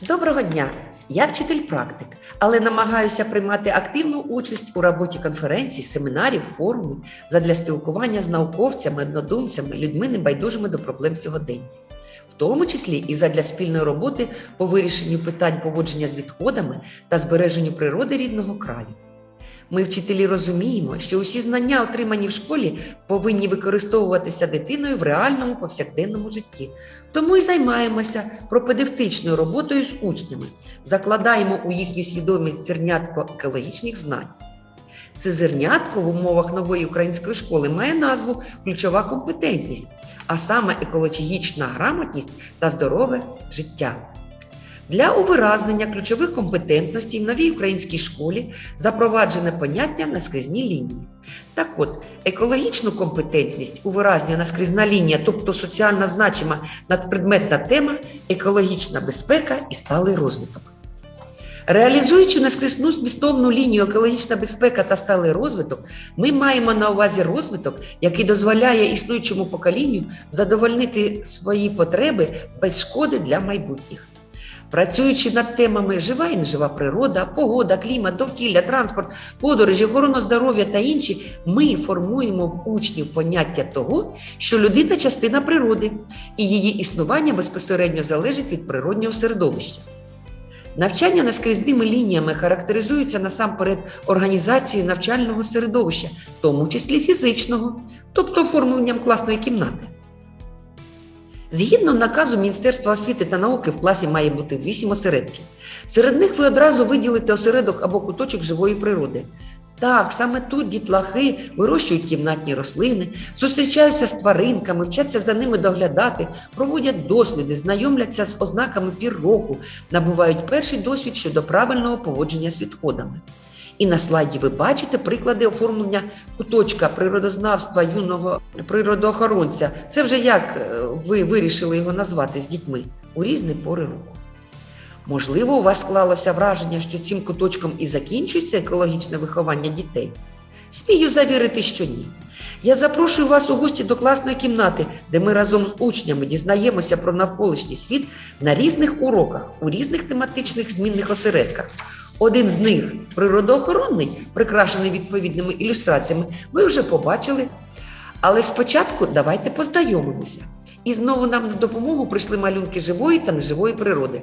Доброго дня! Я вчитель-практик, але намагаюся приймати активну участь у роботі конференцій, семінарів, форумів задля спілкування з науковцями, однодумцями, людьми небайдужими до проблем сьогодення, в тому числі і задля спільної роботи по вирішенню питань поводження з відходами та збереженню природи рідного краю. Ми, вчителі, розуміємо, що усі знання, отримані в школі, повинні використовуватися дитиною в реальному повсякденному житті. Тому і займаємося пропедевтичною роботою з учнями, закладаємо у їхню свідомість зернятко екологічних знань. Це зернятко в умовах нової української школи має назву ключова компетентність, а саме екологічна грамотність та здорове життя. Для увиразнення ключових компетентностей в новій українській школі запроваджене поняття наскрізні лінії. Так от, екологічну компетентність увиразнює наскрізна лінія, тобто соціально значима надпредметна тема, екологічна безпека і сталий розвиток. Реалізуючи наскрізну змістовну лінію екологічна безпека та сталий розвиток, ми маємо на увазі розвиток, який дозволяє існуючому поколінню задовольнити свої потреби без шкоди для майбутніх. Працюючи над темами жива і нежива природа, погода, клімат, довкілля, транспорт, подорожі, охорона здоров'я та інші, ми формуємо в учнів поняття того, що людина частина природи, і її існування безпосередньо залежить від природнього середовища. Навчання наскрізними лініями характеризується насамперед організацією навчального середовища, в тому числі фізичного, тобто оформленням класної кімнати. Згідно наказу Міністерства освіти та науки в класі має бути 8 осередків. Серед них ви одразу виділите осередок або куточок живої природи. Так, саме тут дітлахи вирощують кімнатні рослини, зустрічаються з тваринками, вчаться за ними доглядати, проводять досліди, знайомляться з ознаками пір року, набувають перший досвід щодо правильного поводження з відходами. І на слайді ви бачите приклади оформлення куточка природознавства юного природоохоронця. Це вже як е, ви вирішили його назвати з дітьми у різні пори року. Можливо, у вас склалося враження, що цим куточком і закінчується екологічне виховання дітей? Смію завірити, що ні. Я запрошую вас у гості до класної кімнати, де ми разом з учнями дізнаємося про навколишній світ на різних уроках, у різних тематичних змінних осередках. Один з них природоохоронний, прикрашений відповідними ілюстраціями, ви вже побачили. Але спочатку давайте познайомимося. І знову нам на допомогу прийшли малюнки живої та неживої природи.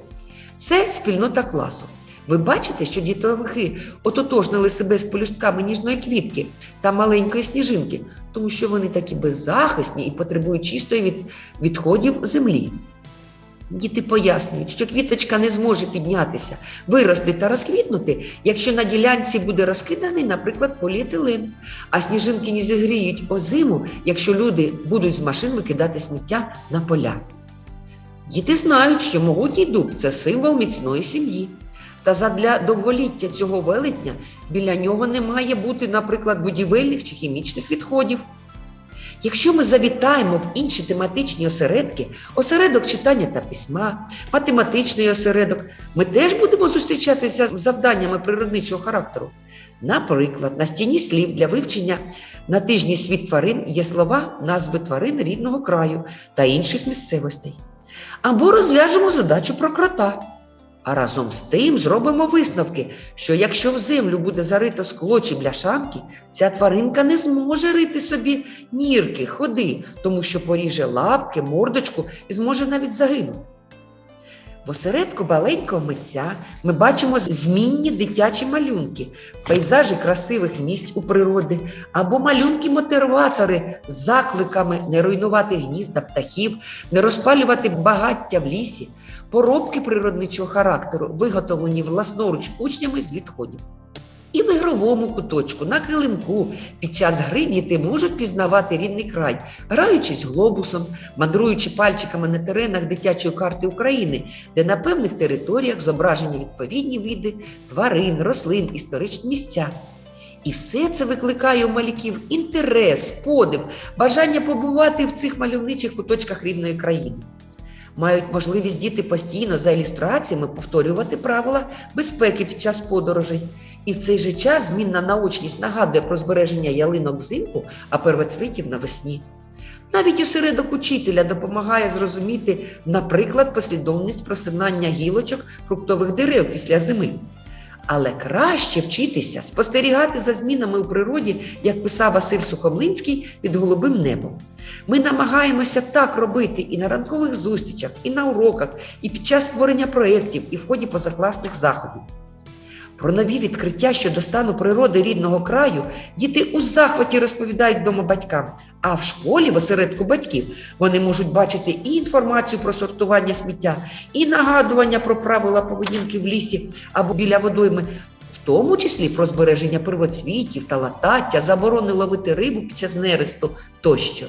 Це спільнота класу. Ви бачите, що дітлахи ототожнили себе з полюстками ніжної квітки та маленької сніжинки, тому що вони такі беззахисні і потребують чистої від відходів землі. Діти пояснюють, що квіточка не зможе піднятися, вирости та розквітнути, якщо на ділянці буде розкиданий, наприклад, поліетилен, а сніжинки не зігріють озиму, якщо люди будуть з машин викидати сміття на поля. Діти знають, що могутній дуб це символ міцної сім'ї. Та задля довголіття цього велетня біля нього не має бути, наприклад, будівельних чи хімічних відходів. Якщо ми завітаємо в інші тематичні осередки, осередок читання та письма, математичний осередок, ми теж будемо зустрічатися з завданнями природничого характеру. Наприклад, на стіні слів для вивчення на тижні світ тварин є слова, назви тварин рідного краю та інших місцевостей. Або розв'яжемо задачу про крота. А разом з тим зробимо висновки, що якщо в землю буде зарито скло чи бляшанки, ця тваринка не зможе рити собі нірки, ходи, тому що поріже лапки, мордочку і зможе навіть загинути. В осередку маленького митця ми бачимо змінні дитячі малюнки, пейзажі красивих місць у природі або малюнки-мотиватори з закликами не руйнувати гнізда птахів, не розпалювати багаття в лісі, поробки природничого характеру, виготовлені власноруч учнями з відходів. І в ігровому куточку, на килимку, під час гри діти можуть пізнавати рідний край, граючись глобусом, мандруючи пальчиками на теренах дитячої карти України, де на певних територіях зображені відповідні види тварин, рослин, історичні місця. І все це викликає у малюків інтерес, подив, бажання побувати в цих мальовничих куточках рідної країни. Мають можливість діти постійно за ілюстраціями повторювати правила безпеки під час подорожей. І в цей же час змінна наочність нагадує про збереження ялинок взимку, а первоцвітів навесні. Навіть осередок учителя допомагає зрозуміти, наприклад, послідовність просинання гілочок фруктових дерев після зими. Але краще вчитися спостерігати за змінами у природі, як писав Василь Сухомлинський під голубим небом. Ми намагаємося так робити і на ранкових зустрічах, і на уроках, і під час створення проєктів, і в ході позакласних заходів. Про нові відкриття щодо стану природи рідного краю діти у захваті розповідають вдома батькам, а в школі, в осередку батьків, вони можуть бачити і інформацію про сортування сміття, і нагадування про правила поведінки в лісі або біля водойми, в тому числі про збереження первоцвітів та латаття, заборони ловити рибу під час нересту тощо.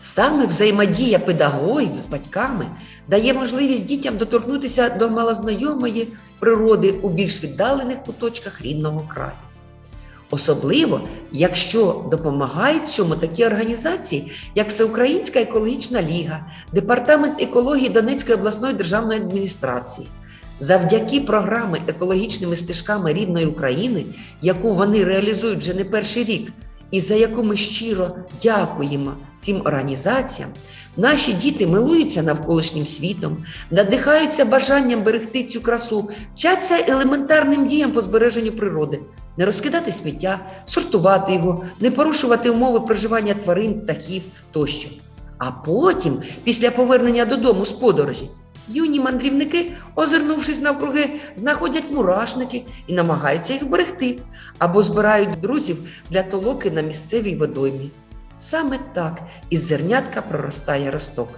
Саме взаємодія педагогів з батьками дає можливість дітям доторкнутися до малознайомої природи у більш віддалених куточках рідного краю. Особливо, якщо допомагають цьому такі організації, як Всеукраїнська екологічна ліга, Департамент екології Донецької обласної державної адміністрації. Завдяки програми екологічними стежками рідної України, яку вони реалізують вже не перший рік, і за яку ми щиро дякуємо цим організаціям, наші діти милуються навколишнім світом, надихаються бажанням берегти цю красу, вчаться елементарним діям по збереженню природи, не розкидати сміття, сортувати його, не порушувати умови проживання тварин, птахів тощо. А потім, після повернення додому з подорожі, юні мандрівники, озирнувшись навкруги, знаходять мурашники і намагаються їх берегти або збирають друзів для толоки на місцевій водоймі. Саме так із зернятка проростає росток.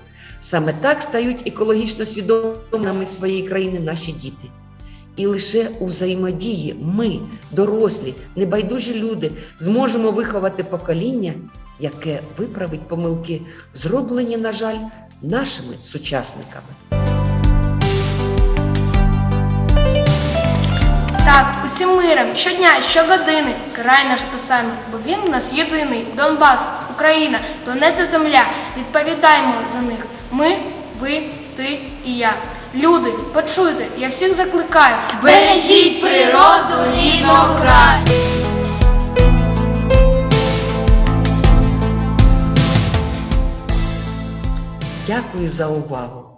Саме так стають екологічно свідомими своєї країни наші діти. І лише у взаємодії ми, дорослі, небайдужі люди, зможемо виховати покоління, яке виправить помилки, зроблені, на жаль, нашими сучасниками. Так, усім миром, щодня, щогодини, край наш спасаємо, бо він у нас єдиний. Донбас, Україна, планета Земля. Відповідаємо за них. Ми, ви, ти і я. Люди, почуйте, я всіх закликаю. Бережіть природу рідного краю. Дякую за увагу!